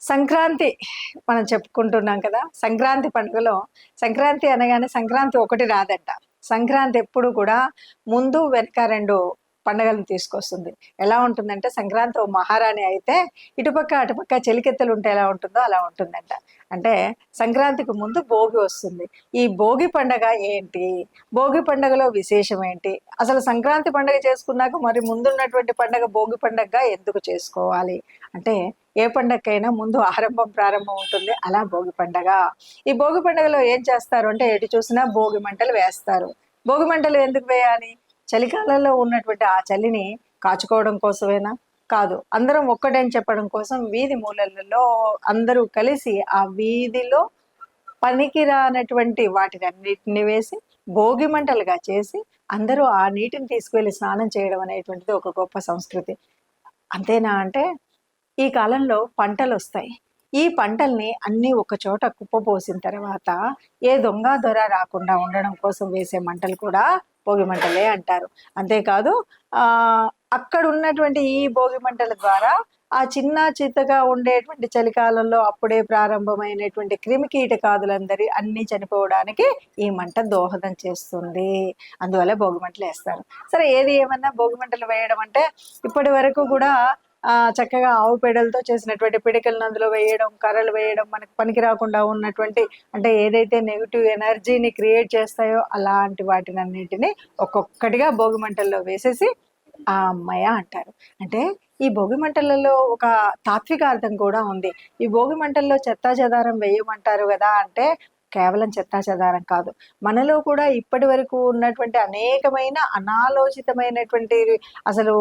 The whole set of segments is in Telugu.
సంక్రాంతి మనం చెప్పుకుంటున్నాం కదా సంక్రాంతి పండుగలో సంక్రాంతి అనగానే సంక్రాంతి ఒకటి రాదంట. సంక్రాంతి ఎప్పుడు కూడా ముందు వెనక రెండు పండగలను తీసుకొస్తుంది. ఎలా ఉంటుందంటే సంక్రాంతి ఓ మహారాణి అయితే ఇటుపక్క అటుపక్క చెలికెత్తలు ఉంటే ఎలా ఉంటుందో అలా ఉంటుందంట. అంటే సంక్రాంతికి ముందు భోగి వస్తుంది. ఈ భోగి పండగ ఏంటి? భోగి పండగలో విశేషం ఏంటి? అసలు సంక్రాంతి పండగ చేసుకున్నాక మరి ముందున్నటువంటి పండగ భోగి పండగగా ఎందుకు చేసుకోవాలి? అంటే ఏ పండగకైనా ముందు ఆరంభం ప్రారంభం ఉంటుంది. అలా భోగి పండగ. ఈ భోగి పండగలో ఏం చేస్తారు? అంటే ఎటు చూసినా భోగి మంటలు వేస్తారు. భోగి మంటలు ఎందుకు వేయాలి? చలికాలంలో ఉన్నటువంటి ఆ చలిని కాచుకోవడం కోసమేనా? కాదు. అందరం ఒక్కటని చెప్పడం కోసం వీధి మూలలలో అందరూ కలిసి ఆ వీధిలో పనికిరానటువంటి వాటిని అన్నిటిని వేసి భోగి మంటలుగా చేసి అందరూ ఆ నీటిని తీసుకువెళ్ళి స్నానం చేయడం అనేటువంటిది ఒక గొప్ప సంస్కృతి. అంతేనా అంటే ఈ కాలంలో పంటలు వస్తాయి. ఈ పంటల్ని అన్ని ఒక చోట కుప్పపోసిన తర్వాత ఏ దొంగ దొర రాకుండా ఉండడం కోసం వేసే మంటలు కూడా భోగి మంటలే అంటారు. అంతేకాదు ఆ అక్కడ ఉన్నటువంటి ఈ భోగి మంటల ద్వారా ఆ చిన్న చిత్తగా ఉండేటువంటి చలికాలంలో అప్పుడే ప్రారంభమైనటువంటి క్రిమి కీటకాదులందరి అన్ని చనిపోవడానికి ఈ మంట దోహదం చేస్తుంది. అందువల్ల భోగి మంటలు వేస్తారు సరే ఏది ఏమన్నా భోగి మంటలు వేయడం అంటే ఇప్పటి వరకు కూడా చక్కగా ఆవు పేడలతో చేసినటువంటి పిడికలను అందులో వేయడం కర్రలు వేయడం మనకు పనికి రాకుండా ఉన్నటువంటి అంటే ఏదైతే నెగిటివ్ ఎనర్జీని క్రియేట్ చేస్తాయో అలాంటి వాటిని అన్నింటినీ ఒక్కొక్కటిగా భోగి మంటల్లో వేసేసి ఆ అమ్మాయ అంటారు. అంటే ఈ భోగి మంటలలో ఒక తాత్విక అర్థం కూడా ఉంది. ఈ భోగి మంటల్లో చెత్తా చెదారం వేయమంటారు కదా అంటే కేవలం చెత్తా చెదారం కాదు. మనలో కూడా ఇప్పటి వరకు ఉన్నటువంటి అనేకమైన అనాలోచితమైనటువంటి అసలు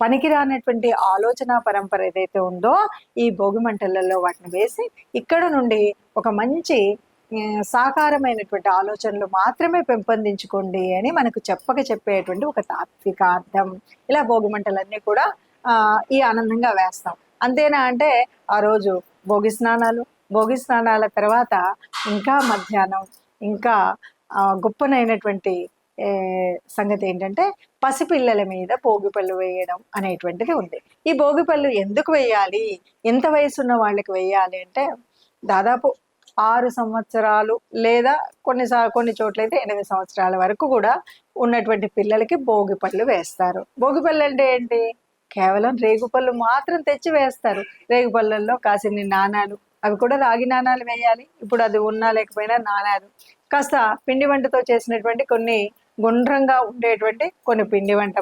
పనికిరానటువంటి ఆలోచన పరంపర ఏదైతే ఉందో ఈ భోగి మంటలలో వాటిని వేసి ఇక్కడ నుండి ఒక మంచి సాకారమైనటువంటి ఆలోచనలు మాత్రమే పెంపొందించుకోండి అని మనకు చెప్పక చెప్పేటువంటి ఒక తాత్విక అర్థం. ఇలా భోగి మంటలన్నీ కూడా ఈ ఆనందంగా వేస్తాం. అంతేనా అంటే ఆ రోజు భోగి స్నానాలు భోగి స్నానాల తర్వాత ఇంకా మధ్యాహ్నం ఇంకా గొప్పనైనటువంటి సంగతి ఏంటంటే పసిపిల్లల మీద భోగిపళ్ళు వేయడం అనేటువంటిది ఉంది. ఈ భోగిపళ్ళు ఎందుకు వేయాలి? ఎంత వయసు ఉన్న వాళ్ళకి వేయాలి అంటే దాదాపు ఆరు సంవత్సరాలు లేదా కొన్ని కొన్ని చోట్ల అయితే ఎనిమిది సంవత్సరాల వరకు కూడా ఉన్నటువంటి పిల్లలకి భోగి పళ్ళు వేస్తారు. భోగిపళ్ళు అంటే ఏంటి? కేవలం రేగుపళ్ళు మాత్రం తెచ్చి వేస్తారు. రేగుపళ్ళల్లో కాసిన్ని నాణాలు అవి కూడా రాగి నాణాలు వేయాలి. ఇప్పుడు అది ఉన్నా లేకపోయినా నాణాలు. కాస్త పిండి వంటతో చేసినటువంటి కొన్ని గుండ్రంగా ఉండేటువంటి కొన్ని పిండి వంట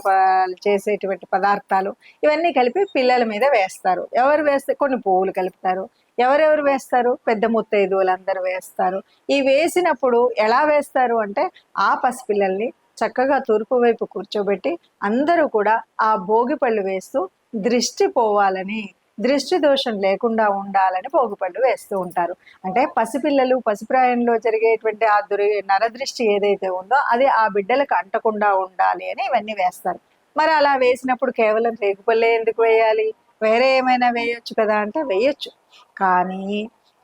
చేసేటువంటి పదార్థాలు ఇవన్నీ కలిపి పిల్లల మీద వేస్తారు. ఎవరు వేస్తే కొన్ని పువ్వులు కలుపుతారు. ఎవరెవరు వేస్తారు? పెద్ద ముత్తైదువులందరూ వేస్తారు. ఈ వేసినప్పుడు ఎలా వేస్తారు అంటే ఆ పసిపిల్లల్ని చక్కగా తూర్పు వైపు కూర్చోబెట్టి అందరూ కూడా ఆ భోగిపళ్ళు వేస్తూ దృష్టి పోవాలని దృష్టి దోషం లేకుండా ఉండాలని పోగుపళ్ళు వేస్తూ ఉంటారు. అంటే పసిపిల్లలు పసిప్రాయంలో జరిగేటువంటి ఆ దురి నరదృష్టి ఏదైతే ఉందో అది ఆ బిడ్డలకు అంటకుండా ఉండాలి అని ఇవన్నీ వేస్తారు. మరి అలా వేసినప్పుడు కేవలం రేగుపల్లే ఎందుకు వేయాలి? వేరే ఏమైనా వేయొచ్చు కదా అంటే వేయొచ్చు. కానీ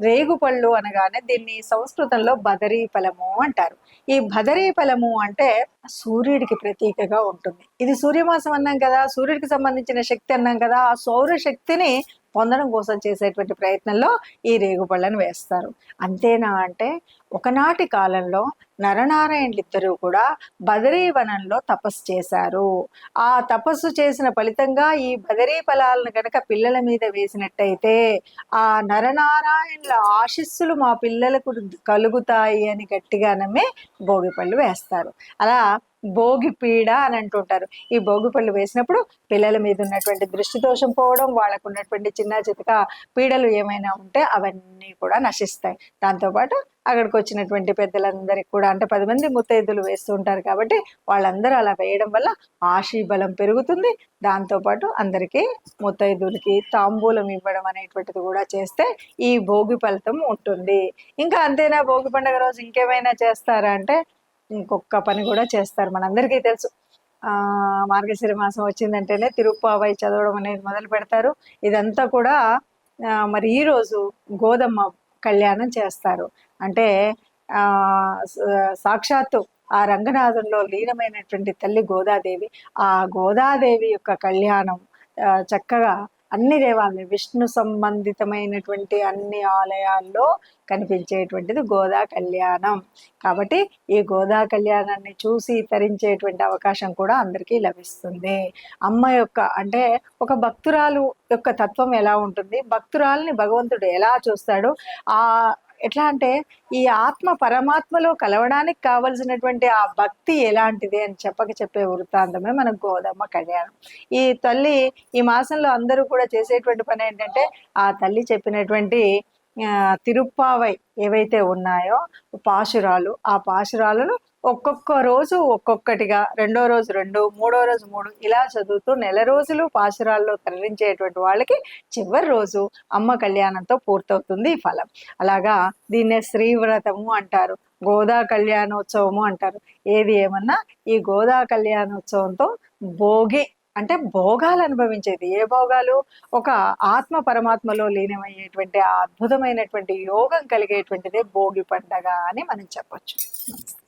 రేగుపళ్ళు అనగానే దీన్ని సంస్కృతంలో బదరీ ఫలము అంటారు. ఈ బదరీ ఫలము అంటే సూర్యుడికి ప్రతీకగా ఉంటుంది. ఇది సూర్యమాసం అన్నాం కదా సూర్యుడికి సంబంధించిన శక్తి అన్నాం కదా ఆ సౌర శక్తిని పొందడం కోసం చేసేటువంటి ప్రయత్నంలో ఈ రేగుపళ్ళను వేస్తారు. అంతేనా అంటే ఒకనాటి కాలంలో నరనారాయణులిద్దరూ కూడా బదరీ వనంలో తపస్సు చేశారు. ఆ తపస్సు చేసిన ఫలితంగా ఈ బదరీ ఫలాలను కనుక పిల్లల మీద వేసినట్టయితే ఆ నరనారాయణుల ఆశీస్సులు మా పిల్లలకు కలుగుతాయి అని గట్టిగా నమ్మి భోగి పళ్ళు వేస్తారు. అలా భోగి పీడ అని అంటుంటారు. ఈ భోగి పళ్ళు వేసినప్పుడు పిల్లల మీద ఉన్నటువంటి దృష్టి దోషం పోవడం వాళ్ళకు ఉన్నటువంటి చిన్న చితక పీడలు ఏమైనా ఉంటే అవన్నీ కూడా నశిస్తాయి. దాంతోపాటు అక్కడికి వచ్చినటువంటి పెద్దలందరికీ కూడా అంటే పది మంది ముత్తైదులు వేస్తూ ఉంటారు కాబట్టి వాళ్ళందరూ అలా వేయడం వల్ల ఆశీబలం పెరుగుతుంది. దాంతోపాటు అందరికీ ముత్తైదులకి తాంబూలం ఇవ్వడం అనేటువంటిది కూడా చేస్తే ఈ భోగి ఫలితం ఉంటుంది. ఇంకా అంతేనా? భోగి పండుగ రోజు ఇంకేమైనా చేస్తారా అంటే ఇంకొక పని కూడా చేస్తారు మనందరికీ తెలుసు. ఆ మార్గశిర మాసం వచ్చిందంటేనే తిరుప్పావై చదవడం అనేది మొదలు పెడతారు. ఇదంతా కూడా మరి ఈ రోజు కళ్యాణం చేస్తారు. అంటే సాక్షాత్తు ఆ రంగనాథంలో లీనమైనటువంటి తల్లి గోదాదేవి. ఆ గోదాదేవి యొక్క కళ్యాణం చక్కగా అన్ని దేవాలయం విష్ణు సంబంధితమైనటువంటి అన్ని ఆలయాల్లో కనిపించేటువంటిది గోదా కళ్యాణం. కాబట్టి ఈ గోదా కళ్యాణాన్ని చూసి తరించేటువంటి అవకాశం కూడా అందరికీ లభిస్తుంది. అమ్మ యొక్క అంటే ఒక భక్తురాలు యొక్క తత్వం ఎలా ఉంటుంది? భక్తురాల్ని భగవంతుడు ఎలా చూస్తాడు? ఆ ఎట్లా అంటే ఈ ఆత్మ పరమాత్మలో కలవడానికి కావలసినటువంటి ఆ భక్తి ఎలాంటిది అని చెప్పక చెప్పే వృత్తాంతమే మన గోదమ్మ కళ్యాణం. ఈ తల్లి ఈ మాసంలో అందరూ కూడా చేసేటువంటి పని ఏంటంటే ఆ తల్లి చెప్పినటువంటి తిరుప్పావై ఏవైతే ఉన్నాయో పాశురాలు ఆ పాశురాలను ఒక్కొక్క రోజు ఒక్కొక్కటిగా రెండో రోజు రెండు మూడో రోజు మూడు ఇలా చదువుతూ నెల రోజులు పాశురాల్లో తరలించేటువంటి వాళ్ళకి చివరి రోజు అమ్మ కళ్యాణంతో పూర్తవుతుంది ఈ ఫలం. అలాగా దీన్నే శ్రీవ్రతము అంటారు గోదా కళ్యాణోత్సవము అంటారు. ఏది ఏమన్నా ఈ గోదా కళ్యాణోత్సవంతో భోగి అంటే భోగాలు అనుభవించేది. ఏ భోగాలు? ఒక ఆత్మ పరమాత్మలో లీనమయ్యేటువంటి అద్భుతమైనటువంటి యోగం కలిగేటువంటిదే భోగి పండగ అని మనం చెప్పచ్చు.